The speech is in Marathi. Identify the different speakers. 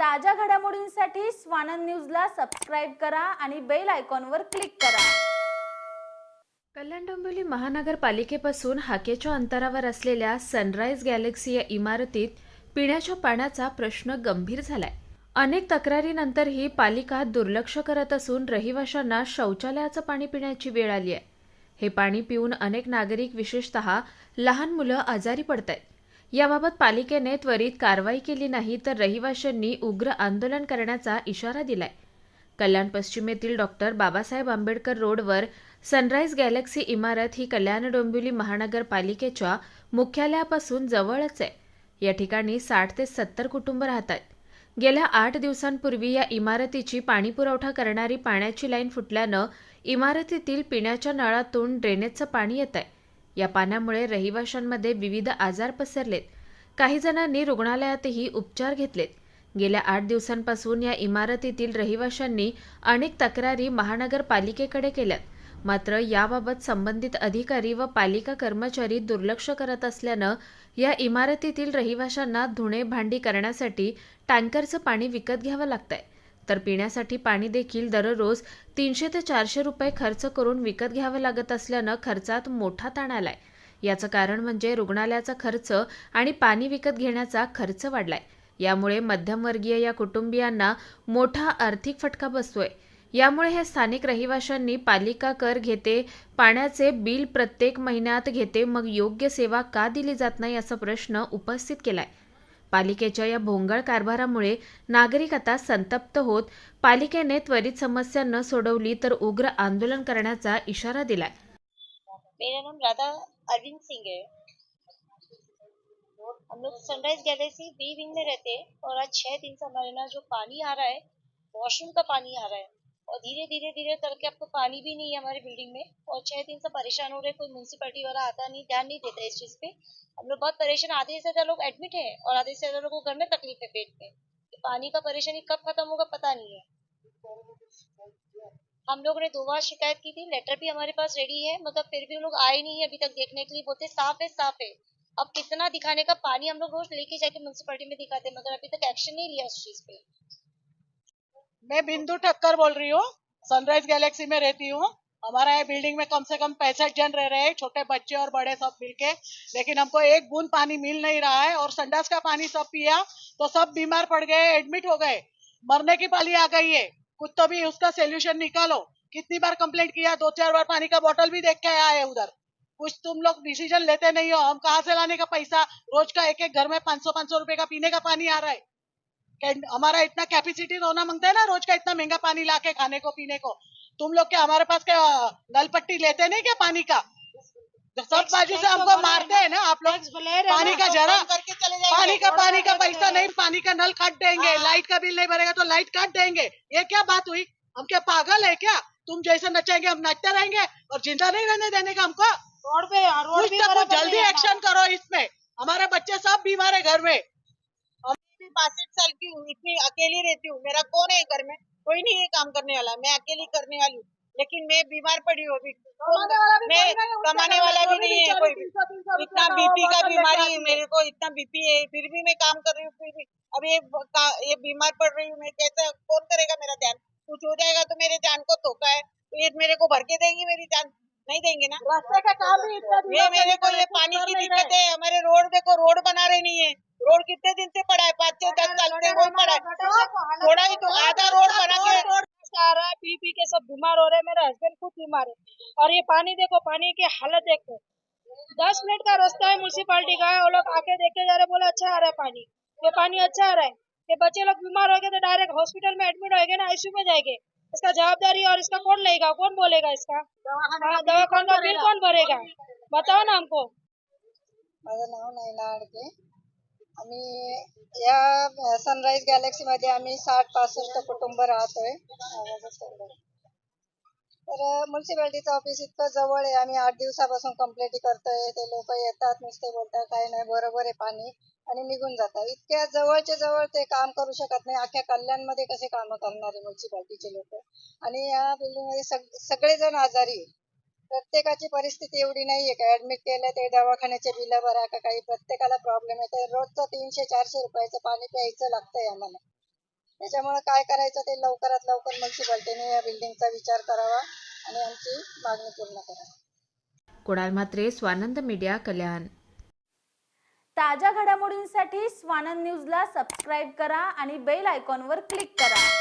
Speaker 1: ताज्या घडामोडींसाठी स्वानंद न्यूजला सबस्क्राईब करा आणि बेल आयकॉनवर क्लिक करा.
Speaker 2: कल्याण डोंबिवली महानगरपालिकेपासून हाकेच्या अंतरावर असलेल्या सनराईज गॅलेक्सी या इमारतीत पिण्याच्या पाण्याचा प्रश्न गंभीर झालाय. अनेक तक्रारीनंतरही पालिका दुर्लक्ष करत असून रहिवाशांना शौचालयाचं पाणी पिण्याची वेळ आली आहे हे पाणी पिऊन अनेक नागरिक विशेषतः लहान मुलं आजारी पडत आहेत याबाबत पालिकेने त्वरित कारवाई केली नाही तर रहिवाशांनी उग्र आंदोलन करण्याचा इशारा दिलाय. कल्याण पश्चिमेतील डॉक्टर बाबासाहेब आंबेडकर रोडवर सनराईज गॅलेक्सी इमारत ही कल्याण डोंबिवली महानगरपालिकेच्या मुख्यालयापासून जवळच आहे. या ठिकाणी साठ ते सत्तर कुटुंब राहतात. गेल्या आठ दिवसांपूर्वी या इमारतीची पाणीपुरवठा करणारी पाण्याची लाईन फुटल्यानं इमारतीतील पिण्याच्या नळातून ड्रेनेजचं पाणी येत आहे या पाण्यामुळे रहिवाशांमध्ये विविध आजार पसरलेत. काही जणांनी रुग्णालयातही उपचार घेतलेत. गेल्या आठ दिवसांपासून या इमारतीतील रहिवाशांनी अनेक तक्रारी महानगरपालिकेकडे केल्यात. मात्र याबाबत संबंधित अधिकारी व पालिका कर्मचारी दुर्लक्ष करत असल्यानं या इमारतीतील रहिवाशांना धुणे भांडी करण्यासाठी टँकरचं पाणी विकत घ्यावं लागतंय. तर पिण्यासाठी पाणी देखील दररोज तीनशे ते चारशे रुपये खर्च करून विकत घ्यावं लागत असल्यानं खर्चात मोठा ताण आलाय. याचं कारण म्हणजे रुग्णालयाचा खर्च आणि पाणी विकत घेण्याचा खर्च वाढलाय. यामुळे मध्यमवर्गीय या कुटुंबियांना मोठा आर्थिक फटका बसतोय. यामुळे हे स्थानिक रहिवाशांनी पालिका कर घेते पाण्याचे बिल प्रत्येक महिन्यात घेते मग योग्य सेवा का दिली जात नाही असा प्रश्न उपस्थित केलाय. पालिकेच्या या भोंगळ कारभारामुळे नागरिक आता संतप्त होत पालिकेने त्वरित समस्या न सोडवली तर उग्र आंदोलन करण्याचा इशारा दिलाय.
Speaker 3: मेरा नाम राधा अरविंद सिंह है। हम लोग सनराइज गैलेक्सी बी विंग में रहते हैं और आज छह दिन से हमारे यहाँ जो पानी आ रहा है वॉशरूम का पानी आ रहा है। और धीरे धीरे धीरे करके अब तो पानी भी नहीं है हमारे बिल्डिंग में। और छह दिन से परेशान हो रहे कोई म्यूनसिपैलिटी वाला आता नहीं, ध्यान नहीं देता इस चीज़ पे। हम लोग बहुत परेशान, आधे से ज़्यादा लोग एडमिट है और आधे से ज़्यादा लोगों को घर में तकलीफ़ है पेट में। कि पानी का परेशानी कब खत्म होगा पता नहीं है। हम लोग ने दो बार शिकायत की थी लेटर भी हमारे पास रेडी है, मगर फिर भी लोग आए नहीं है अभी तक देखने के लिए। बोलते, साफ़ है साफ़ है। अब कितना दिखाने का पानी हम लोग रोज लेके जाके म्यूनसिपैलिटी में दिखाते मगर अभी तक एक्शन नहीं लिया उस चीज़ पे।
Speaker 4: मैं बिंदु ठक्कर बोल रही हूँ। सनराइज गैलेक्सी में रहती हूँ। हमारा ये बिल्डिंग में कम से कम पैंसठ जन रह रहे हैं, छोटे बच्चे और बड़े सब मिलके। लेकिन हमको एक बूंद पानी मिल नहीं रहा है और संडास का पानी सब पिया तो सब बीमार पड़ गए एडमिट हो गए। मरने की पाली आ गई है। कुछ तो भी उसका सोल्यूशन निकालो। कितनी बार कंप्लेंट किया? दो, चार बार पानी का बोतल भी देख के आया है उधर। कुछ तुम लोग डिसीज़न लेते नहीं हो। हम कहाँ से लाने का पैसा? रोज का एक एक घर में पाँच सौ पाँच सौ रुपए का पीने का पानी आ रहा है। हमारा इतना कैपेसिटी होना माँगता है ना रोज का इतना महँगा पानी लाके खाने को पीने को। तुम लोग क्या हमारे पास क्या नल पट्टी लेते नहीं क्या पानी का? सब बाजू से हमको मारते हैं ना आप लोग। पानी का जरा पानी का पानी का पैसा नहीं पानी का नल काट देंगे लाइट का बिल नहीं भरेगा तो लाइट काट देंगे। ये क्या बात हुई? हम क्या पागल है क्या? तुम जैसे नचाएँगे हम नाचते रहेंगे और ज़िंदा नहीं रहने देने का हमको?
Speaker 3: रोड पे
Speaker 4: तो जल्दी एक्शन करो इसमें। हमारे बच्चे सब बीमार है घर मैं।
Speaker 3: बासठ साल की हूँ इतनी अकेली रहती हूँ। मेरा कौन है घर में? कोई नहीं है काम करने वाला। मैं अकेली करने वाली हूँ। लेकिन मैं बीमार पड़ी हूँ अभी। मैं कमाने वाला भी नहीं है कोई भी। इतना बीपी का बीमारी है मेरे को इतना बीपी है फिर भी मैं काम कर रही हूँ फिर भी। अब ये ये बीमार पड़ रही हूँ मैं कैसे कौन करेगा मेरा ध्यान? कुछ हो जाएगा तो मेरे जान को धोखा है। ये मेरे को भर के देंगे मेरी जान। नहीं देंगे ना?
Speaker 4: रास्ते का काम भी इतना
Speaker 3: ये मेरे को ये पानी की दिक्कत है। हमारे रोड देखो रोड बना रहे नहीं है। रोड कितने दिन से पड़ा है? पाँच छह दस साल से वही पड़ा है। थोड़ा ही तो आधा रोड बना के
Speaker 5: आ रहा है पी पी के सब बीमार हो रहे हैं मेरा हस्बैंड खुद बीमार है। और ये पानी देखो पानी की हालत देखो। दस मिनट का रास्ता है म्यूनसिपालिटी का वो लोग आके देखे जा रहे बोले अच्छा आ रहा है पानी। ये पानी अच्छा आ रहा है। ये बच्चे लोग बीमार हो गए तो डायरेक्ट हॉस्पिटल में एडमिट होएँगे ना आईसीयू में जाएँगे। इसका जवाबदारी और इसका कौन लेगा? कौन बोलेगा इसका? दवा दवाखाना का बिल कौन भरेगा? बताओ ना हमको।
Speaker 6: माझं नाव नैना आडके। आणि या सनराईज गॅलेक्सी मध्ये आम्ही साठ पासष्ट कुटुंब राहतोय. तर म्युन्सिपॅलिटीचं ऑफिस इतकं जवळ आहे. आम्ही आठ दिवसापासून कंप्लेंट करतोय. ते लोक येतात नुसते बोलतात काही नाही बरोबर आहे पाणी. आणि निघून जातात. इतक्या जवळच्या जवळ ते काम करू शकत नाही. अख्ख्या कल्याणमध्ये कसे कामं करणारे म्युन्सिपॅलिटीचे लोक? आणि या बिल्डिंगमध्ये सग सगळेजण आजारी आहे. प्रत्येकाची परिस्थिती एवढी नाहीये का? ऍडमिट केलं ते दवाखान्याचे बिल भरा का काही? प्रत्येकाला प्रॉब्लेम येते रोजचं तीनशे चारशे रुपयाचं पाणी प्यायचं लागतंय आम्हाला. त्याच्यामुळे काय करायचं ते लवकरात लवकर म्युन्सिपाल्टीने या बिल्डिंगचा विचार करावा आणि आमची मागणी पूर्ण करावी.
Speaker 2: कुणाल म्हात्रे स्वानंद मीडिया कल्याण.
Speaker 1: ताज्या घडामोडींसाठी स्वानंद न्यूजला सबस्क्राईब करा आणि बेल आयकॉनवर क्लिक करा.